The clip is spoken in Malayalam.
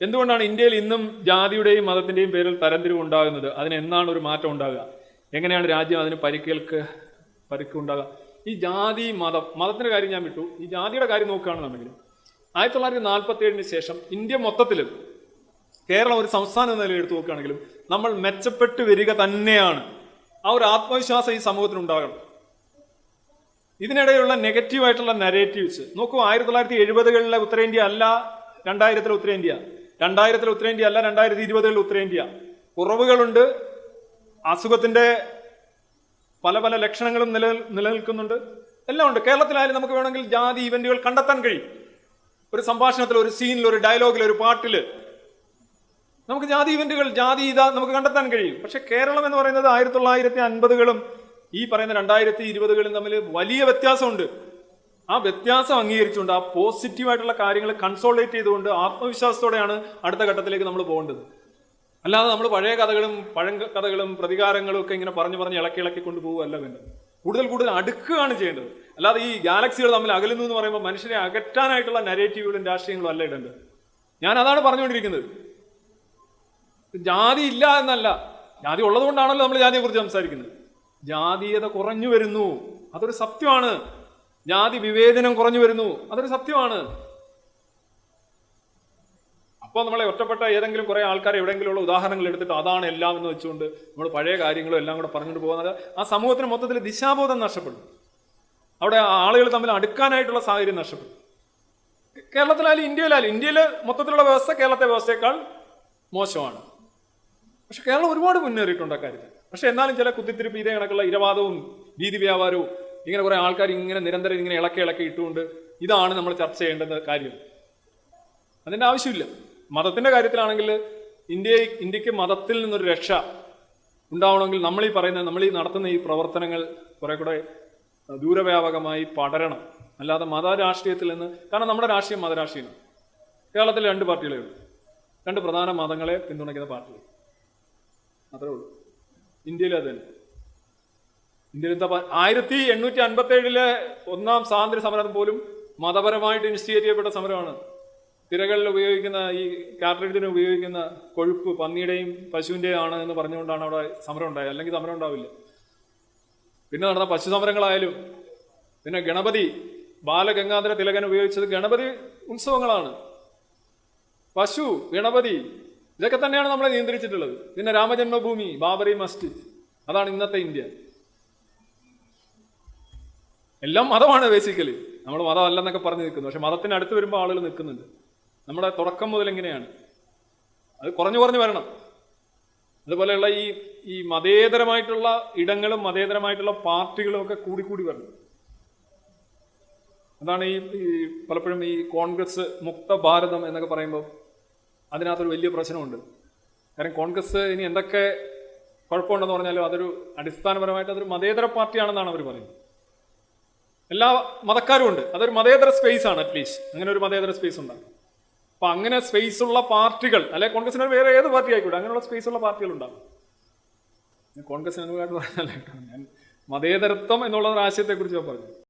എന്തുകൊണ്ടാണ് ഇന്ത്യയിൽ ഇന്നും ജാതിയുടെയും മതത്തിന്റെയും പേരിൽ തരംതിരിവ് ഉണ്ടാകുന്നത്? അതിന് എന്നാണ് ഒരു മാറ്റം ഉണ്ടാകുക? എങ്ങനെയാണ് രാജ്യം അതിന് പരിക്കേൽക്ക് പരിക്ക് ഉണ്ടാകുക? ഈ ജാതി മതം മതത്തിന്റെ കാര്യം ഞാൻ വിട്ടു. ഈ ജാതിയുടെ കാര്യം നോക്കുകയാണെന്നുണ്ടെങ്കിൽ ആയിരത്തി തൊള്ളായിരത്തി നാൽപ്പത്തി ഏഴിന് ശേഷം ഇന്ത്യ മൊത്തത്തിൽ കേരളം ഒരു സംസ്ഥാനം എന്ന നിലയിൽ എടുത്തു നോക്കുകയാണെങ്കിലും നമ്മൾ മെച്ചപ്പെട്ട് വരിക തന്നെയാണ്. ആ ഒരു ആത്മവിശ്വാസം ഈ സമൂഹത്തിന് ഉണ്ടാകണം. ഇതിനിടയിലുള്ള നെഗറ്റീവായിട്ടുള്ള നരേറ്റീവ്സ് നോക്കൂ ആയിരത്തി തൊള്ളായിരത്തി എഴുപതുകളിലെ ഉത്തരേന്ത്യ അല്ല രണ്ടായിരത്തിലെ ഉത്തരേന്ത്യ. രണ്ടായിരത്തിലെ ഉത്തരേന്ത്യ അല്ല രണ്ടായിരത്തി ഇരുപതിൽ ഉത്തരേന്ത്യ. കുറവുകളുണ്ട് അസുഖത്തിന്റെ പല പല ലക്ഷണങ്ങളും നില നിലനിൽക്കുന്നുണ്ട്. എല്ലാം ഉണ്ട്. കേരളത്തിലായാലും നമുക്ക് വേണമെങ്കിൽ ജാതി ഇവന്റുകൾ കണ്ടെത്താൻ കഴിയും. ഒരു സംഭാഷണത്തിൽ ഒരു സീനിൽ ഒരു ഡയലോഗിൽ ഒരു പാട്ടിൽ നമുക്ക് ജാതി ഇവന്റുകൾ ജാതി ഇതാ നമുക്ക് കണ്ടെത്താൻ കഴിയും. പക്ഷെ കേരളം എന്ന് പറയുന്നത് ആയിരത്തി തൊള്ളായിരത്തി അൻപതുകളും ഈ പറയുന്ന രണ്ടായിരത്തി ഇരുപതുകളും തമ്മിൽ വലിയ വ്യത്യാസമുണ്ട്. ആ വ്യത്യാസം അംഗീകരിച്ചുകൊണ്ട് ആ പോസിറ്റീവായിട്ടുള്ള കാര്യങ്ങൾ കൺസോൾട്ടേറ്റ് ചെയ്തുകൊണ്ട് ആത്മവിശ്വാസത്തോടെയാണ് അടുത്ത ഘട്ടത്തിലേക്ക് നമ്മൾ പോകേണ്ടത്. അല്ലാതെ നമ്മൾ പഴയ കഥകളും പഴം കഥകളും പ്രതികാരങ്ങളും ഒക്കെ ഇങ്ങനെ പറഞ്ഞു പറഞ്ഞ് ഇളക്കി ഇളക്കി കൊണ്ട് പോവുകയല്ല വേണ്ടത്. കൂടുതൽ കൂടുതൽ അടുക്കുകയാണ് ചെയ്യേണ്ടത്. അല്ലാതെ ഈ ഗാലക്സികൾ തമ്മിൽ അകലുന്നു എന്ന് പറയുമ്പോൾ മനുഷ്യനെ അകറ്റാനായിട്ടുള്ള നരേറ്റീവുകളും രാഷ്ട്രീയങ്ങളും അല്ല ഇടേണ്ടത്. ഞാൻ അതാണ് പറഞ്ഞുകൊണ്ടിരിക്കുന്നത്. ജാതി ഇല്ല എന്നല്ല. ജാതി ഉള്ളതുകൊണ്ടാണല്ലോ നമ്മൾ ജാതിയെക്കുറിച്ച് സംസാരിക്കുന്നത്. ജാതീയത കുറഞ്ഞു വരുന്നു. അതൊരു സത്യമാണ്. ജാതി വിവേചനം കുറഞ്ഞു വരുന്നു. അതൊരു സത്യമാണ്. അപ്പോൾ നമ്മളെ ഒറ്റപ്പെട്ട ഏതെങ്കിലും കുറെ ആൾക്കാർ എവിടെയെങ്കിലുള്ള ഉദാഹരണങ്ങൾ എടുത്തിട്ട് അതാണ് എല്ലാം എന്ന് വെച്ചുകൊണ്ട് നമ്മൾ പഴയ കാര്യങ്ങളും എല്ലാം കൂടെ പറഞ്ഞുകൊണ്ട് പോകുന്നത്. ആ സമൂഹത്തിന് മൊത്തത്തിൽ ദിശാബോധം നഷ്ടപ്പെടും. അവിടെ ആളുകൾ തമ്മിൽ അടുക്കാനായിട്ടുള്ള സാഹചര്യം നഷ്ടപ്പെടും. കേരളത്തിലായാലും ഇന്ത്യയിലായാലും ഇന്ത്യയിൽ മൊത്തത്തിലുള്ള വ്യവസ്ഥ കേരളത്തെ വ്യവസ്ഥയേക്കാൾ മോശമാണ്. പക്ഷെ കേരളം ഒരുപാട് മുന്നേറിയിട്ടുണ്ട് അക്കാര്യത്തിൽ. പക്ഷെ എന്നാലും ചില കുത്തിത്തിരിപ്പ് ഇതേ കണക്കുള്ള ഇരവാദവും വീതി വ്യാപാരവും ഇങ്ങനെ കുറേ ആൾക്കാർ ഇങ്ങനെ നിരന്തരം ഇങ്ങനെ ഇളക്കി ഇളക്കി ഇട്ടുകൊണ്ട് ഇതാണ് നമ്മൾ ചർച്ച ചെയ്യേണ്ടുന്ന കാര്യം. അതിന്റെ ആവശ്യമില്ല. മതത്തിന്റെ കാര്യത്തിലാണെങ്കിൽ ഇന്ത്യ ഇന്ത്യയ്ക്ക് മതത്തിൽ നിന്നൊരു രക്ഷ ഉണ്ടാവണമെങ്കിൽ നമ്മൾ ഈ പറയുന്ന നമ്മൾ ഈ നടത്തുന്ന ഈ പ്രവർത്തനങ്ങൾ കുറെ കൂടെ ദൂരവ്യാപകമായി പടരണം. അല്ലാതെ മതരാഷ്ട്രീയത്തിൽ നിന്ന് കാരണം നമ്മുടെ രാഷ്ട്രീയം മതരാഷ്ട്രീയമാണ്. കേരളത്തിൽ രണ്ട് പാർട്ടികളേ ഉള്ളൂ. രണ്ട് പ്രധാന മതങ്ങളെ പിന്തുണയ്ക്കുന്ന പാർട്ടികൾ. അത്രേ ഉള്ളൂ. ഇന്ത്യയിൽ അത് തന്നെ. പ- ആയിരത്തി എണ്ണൂറ്റി അൻപത്തി ഏഴിലെ ഒന്നാം സ്വാതന്ത്ര്യ സമരം പോലും മതപരമായിട്ട് ഇൻസ്റ്റിഗേറ്റ് ചെയ്യപ്പെട്ട സമരമാണ്. തിരകളിൽ ഉപയോഗിക്കുന്ന ഈ കാർട്ടേജിന് ഉപയോഗിക്കുന്ന കൊഴുപ്പ് പന്നിയുടെയും പശുവിന്റെയും ആണ് എന്ന് പറഞ്ഞുകൊണ്ടാണ് അവിടെ സമരം ഉണ്ടായത്. അല്ലെങ്കിൽ സമരം ഉണ്ടാവില്ല. പിന്നെ നടന്ന പശു സമരങ്ങളായാലും പിന്നെ ഗണപതി ബാലഗംഗാധര തിലകൻ ഉപയോഗിച്ചത് ഗണപതി ഉത്സവങ്ങളാണ്. പശു ഗണപതി ഇതൊക്കെ തന്നെയാണ് നമ്മളെ നിയന്ത്രിച്ചിട്ടുള്ളത്. പിന്നെ രാമജന്മഭൂമി ബാബറി മസ്ജിദ്. അതാണ് ഇന്നത്തെ ഇന്ത്യ. എല്ലാം മതമാണ് ബേസിക്കലി നമ്മൾ മതമല്ലെന്നൊക്കെ പറഞ്ഞു നിൽക്കുന്നു. പക്ഷെ മതത്തിന് അടുത്ത് വരുമ്പോൾ ആളുകൾ നിൽക്കുന്നുണ്ട്. നമ്മുടെ തുടക്കം മുതൽ എങ്ങനെയാണ് അത് കുറഞ്ഞു കുറഞ്ഞു വരണം. അതുപോലെയുള്ള ഈ ഈ മതേതരമായിട്ടുള്ള ഇടങ്ങളും മതേതരമായിട്ടുള്ള പാർട്ടികളും ഒക്കെ കൂടിക്കൂടി കൂടി വരണം. അതാണ് ഈ പലപ്പോഴും ഈ കോൺഗ്രസ് മുക്ത ഭാരതം എന്നൊക്കെ പറയുമ്പോൾ അതിനകത്തൊരു വലിയ പ്രശ്നമുണ്ട്. കാരണം കോൺഗ്രസ് ഇനി എന്തൊക്കെ കുഴപ്പമുണ്ടെന്ന് പറഞ്ഞാലും അതൊരു അടിസ്ഥാനപരമായിട്ട് അതൊരു മതേതര പാർട്ടിയാണെന്നാണ് അവർ പറയുന്നത്. എല്ലാ മതക്കാരും ഉണ്ട്. അതൊരു മതേതര സ്പേസ് ആണ് അറ്റ്ലീസ്റ്റ് അങ്ങനെ ഒരു മതേതര സ്പേസ് ഉണ്ടാകും അപ്പൊ അങ്ങനെ സ്പേസ് ഉള്ള പാർട്ടികൾ അല്ലെ കോൺഗ്രസിന് വേറെ ഏത് പാർട്ടി ആയിക്കോട്ടെ അങ്ങനെയുള്ള സ്പേസ് ഉള്ള പാർട്ടികൾ ഉണ്ടാകും ഞാൻ കോൺഗ്രസിന് പറഞ്ഞല്ല ഞാൻ മതേതരത്വം എന്നുള്ള ഒരു ആശയത്തെ കുറിച്ച് പറഞ്ഞു.